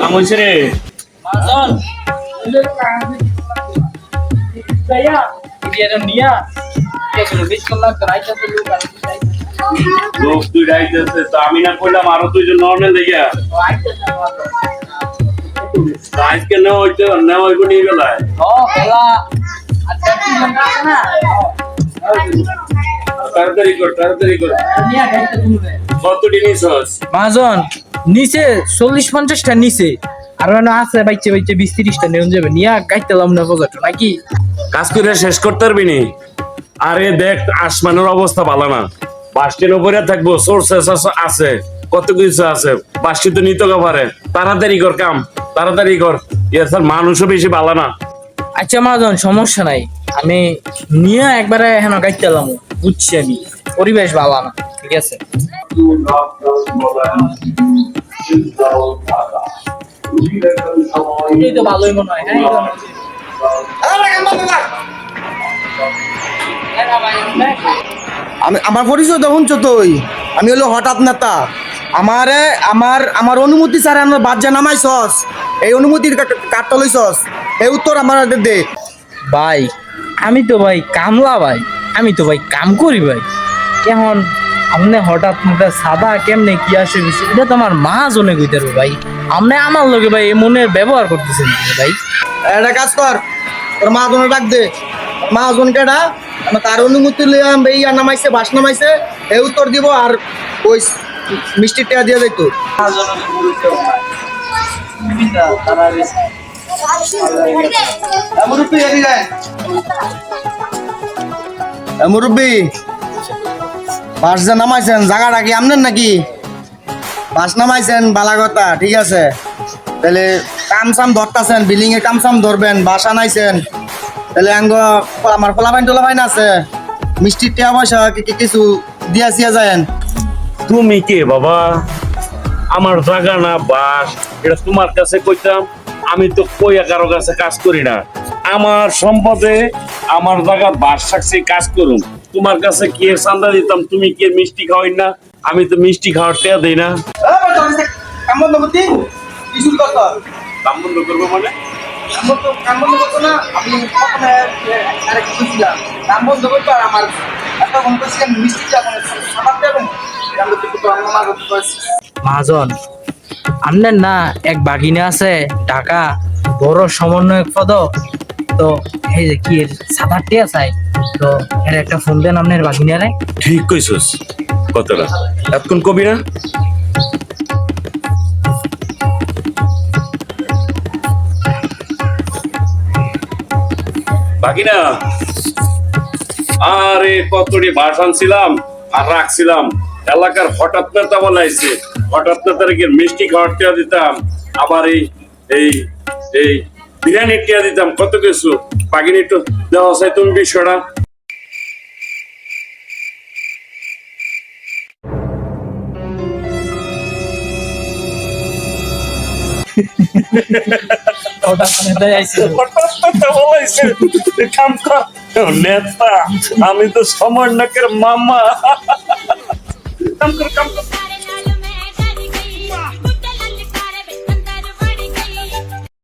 কাম হয়েছে রে মাজন saya dia dan dia dia sudah bis kalau kerai itu lu kan লোক তুই ডাইতেছে তো আমি না কইলাম আরো দুইজন নর্মাল দেখা আজকে নেওয়া হইতে নেওয়া হইব নিয়ে গেলায় oh bela ada di mana তাড়াতাড়ি কর তাড়াতাড়ি কর ini ada itu dulu deh কত জিনিস হস মাজন নিচে চল্লিশ পঞ্চাশটা নিচে। আর মানে আছে বাইচে বাইচে বিশ তিরিশটা নিয়ে যাবে। নিয়ে গাইতেলাম না বাজারটা নাকি? কাজ করে শেষ করতে পারবি নি? আরে দেখ আসমানের অবস্থা ভালো না। বাসটির উপরে থাকব সোর্সেস আছে কত কিছু আছে। বাসটি তো নিতে পারে। তাড়াতাড়ি কর কাম তাড়াতাড়ি কর। স্যার মানুষও বেশি ভালো না। আচ্ছা মাজন সমস্যা নাই। আমি নিয়ে একবারে হেন গাইতে গাইতেলাম বুঝছি আমি। পরিবেশ ভালো না ঠিক আছে? তো ভালোই মনে হয় হ্যাঁ? আমি আমার পরিচয় তো শুনছো তুই। আমি হলো হঠাৎ নেতা। আমারে আমার আমার অনুমতি স্যার আমার বাজ্যা নামাইছস। এই অনুমতির কাটটা লইছস। এই উত্তর আমার দে। ভাই আমি তো ভাই কামলা ভাই। আমি তো ভাই কাম করি ভাই। কেমন? আপনি হঠাৎ সাদা কেমনে কি আসে এটা তো আমার মা জনে কইতে ভাই। আপনি আমার লগে ভাই মনের ব্যবহার করতেছেন ভাই। একটা কাজ কর, তোর মা জনের ডাক দে। মা জন কেডা? আমার তার অনুমতি লইয়া এই আর নামাইছে, বাস নামাইছে, এই উত্তর দিব আর ওই মিষ্টি টেয়া দিয়ে যাইতো। মুরব্বী বাস যে নামাইছেন, জায়গাটা কি আমনেন নাকি? বাস নামাইছেন বালা কথা ঠিক আছে? তাহলে কাম সাম ধরতাছেন বিল্ডিং এর কাম সাম ধরবেন, বাসা নাইছেন তাহলে আঙ্গ আমার ফলাবাইন টোলাবাইন আছে, মিষ্টির টিয়া পয়সা কিছু দিয়া সিয়া যায়েন। তুমি কে বাবা? আমার জায়গা না, বাস, এটা তোমার কাছে কইতাম, আমি তো কইয়া কারও কাছে কাজ করি না। আমার সম্পদে আমার জায়গা বাস থাকছে, কাজ করুন। তোমার কাছে কি চান্দা দিতাম, তুমি কি মিষ্টি খাওয়াই না? আমি তো মিষ্টি খাওয়ার টেয়া দেই না। শুরু করতো করব মানে? করতো না? আমি করতো আর আমার একটা ফোন করছিলাম মিষ্টি যাবেন যাবেন মহাজন আপনার না? এক বাগিনা আছে ঢাকা বড় সমন্বয়ক পদ। তো এই যে কি এর আছে? তো এর একটা ফোন দেন আপনার বাগিনারে ঠিক কইছস কতটা এতক্ষণ কবি না? বাকি না আরে কতটি ভাষণ ছিলাম আর রাখছিলাম। এলাকার হঠাৎ নেতা বলাইছে হঠাৎ নেতার গিয়ে মিষ্টি খাওয়ার দিতাম আবার এই এই এই বিরিয়ানি টিয়া দিতাম কত কিছু। বাগিনি একটু দেওয়া চাই তুমি বিষয়টা। নেতা আমি তো সমর নাকের মামা। কাম কর কাম কর।